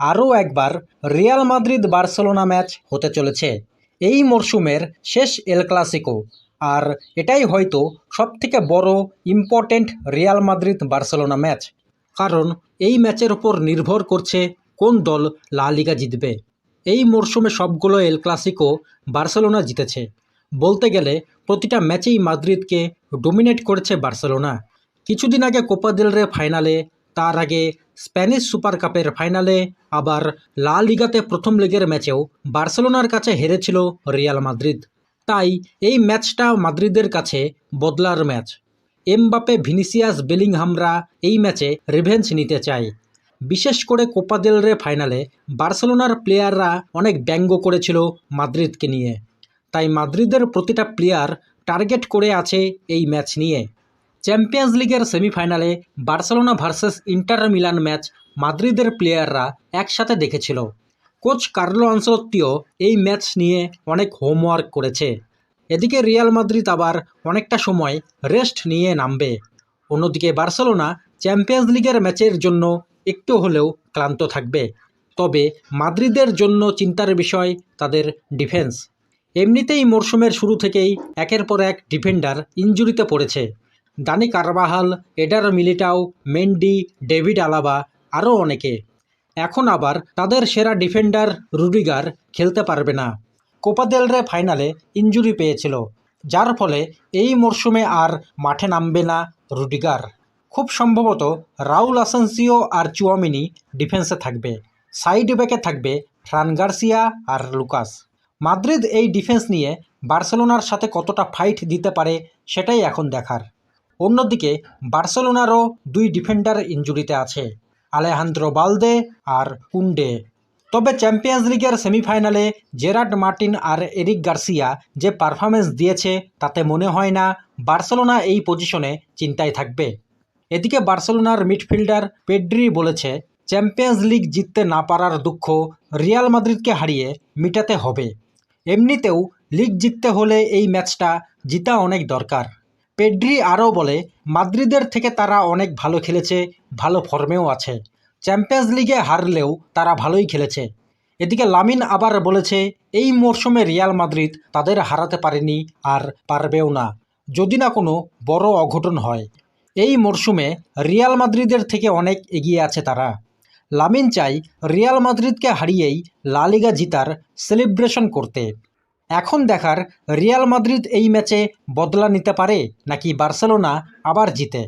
আরও একবার Real Madrid Barcelona match হতে চলেছে। এই মরশুমের শেষ এল ক্লাসিকো। আর এটাই হয়তো সবথেকে বড় important Real Madrid Barcelona match. কারণ এই ম্যাচের ওপর নির্ভর করছে কোন দল লা লিগা জিতবে। এই মরশুমে সবগুলো এল ক্লাসিকো বার্সেলোনা জিতেছে। বলতে গেলে প্রতিটা ম্যাচেই মাদ্রিদকে ডোমিনেট করেছে বার্সেলোনা। কিছুদিন আগে কোপা দেল রে ফাইনালে তার আগে স্প্যানিশ সুপার কাপের ফাইনালে আবার লা লিগাতে প্রথম লেগের ম্যাচেও বার্সেলোনার কাছে হেরেছিল রিয়াল মাদ্রিদ। তাই এই ম্যাচটা মাদ্রিদের কাছে বদলার ম্যাচ। এমবাপে ভিনিসিয়াস, বেলিংহামরা এই ম্যাচে রিভেঞ্জ নিতে চায়। বিশেষ করে কোপা দেল রে ফাইনালে বার্সেলোনার প্লেয়াররা অনেক ব্যঙ্গ করেছিল মাদ্রিদকে নিয়ে। তাই মাদ্রিদের প্রতিটা প্লেয়ার টার্গেট করে আছে এই ম্যাচ নিয়ে। চ্যাম্পিয়ন্স লিগের সেমিফাইনালে Barcelona versus Inter Milan match মাদ্রিদের প্লেয়াররা একসাথে দেখেছিল। কোচ কার্লো আনসলত্তিও এই ম্যাচ নিয়ে অনেক হোমওয়ার্ক করেছে। এদিকে রিয়াল মাদ্রিদ আবার অনেকটা সময় রেস্ট নিয়ে নামবে। অন্যদিকে বার্সেলোনা চ্যাম্পিয়ন্স লিগের ম্যাচের জন্য একটু হলেও ক্লান্ত থাকবে। তবে মাদ্রিদের জন্য চিন্তার বিষয় তাদের ডিফেন্স এমনিতেই মরশুমের শুরু থেকেই একের পর এক ডিফেন্ডার ইঞ্জুরিতে পড়েছে। Dani Carvajal, Eder Militao, Mendy, David Alaba, আরও অনেকে। এখন আবার তাদের সেরা ডিফেন্ডার রুডিগার খেলতে পারবে না। কোপা দেল রে ফাইনালে ইঞ্জুরি পেয়েছিল, যার ফলে এই মরশুমে আর মাঠে নামবে না রুডিগার। খুব সম্ভবত রাউল আসানসিও আর চুয়ামিনি ডিফেন্সে থাকবে, সাইড ব্যাকে থাকবে ফ্রান গার্সিয়া আর লুকাস। মাদ্রিদ এই ডিফেন্স নিয়ে বার্সেলোনার সাথে কতটা ফাইট দিতে পারে সেটাই এখন দেখার। অন্যদিকে, বার্সেলোনারও দুই ডিফেন্ডার ইঞ্জুরিতে আছে, আলেহান্দ্রো বালদে আর কুন্ডে তবে চ্যাম্পিয়ন্স লিগের সেমিফাইনালে জেরার্ড মার্টিন আর এরিক গার্সিয়া যে পারফরমেন্স দিয়েছে তাতে মনে হয় না বার্সেলোনা এই পজিশনে চিন্তায় থাকবে। এদিকে বার্সেলোনার মিডফিল্ডার পেড্রি বলেছে, চ্যাম্পিয়ন্স লিগ জিততে না পারার দুঃখ রিয়াল মাদ্রিদকে হারিয়ে মিটাতে হবে। এমনিতেও লিগ জিততে হলে এই ম্যাচটা জিতা অনেক দরকার। পেড্রি আরও বলে, মাদ্রিদের থেকে তারা অনেক ভালো খেলেছে, ভালো ফর্মেও আছে। চ্যাম্পিয়ন্স লিগে হারলেও তারা ভালোই খেলেছে। এদিকে লামিন আবার বলেছে, এই মরশুমে রিয়াল মাদ্রিদ তাদের হারাতে পারেনি আর পারবেও না, যদি না কোনো বড় অঘটন হয়। এই মরশুমে রিয়াল মাদ্রিদের থেকে অনেক এগিয়ে আছে তারা। লামিন চাই রিয়াল মাদ্রিদকে হারিয়েই লা লিগা জিতার সেলিব্রেশন করতে। এখন দেখার রিয়াল মাদ্রিদ এই ম্যাচে বদলা নিতে পারে নাকি বার্সেলোনা আবার জিতে?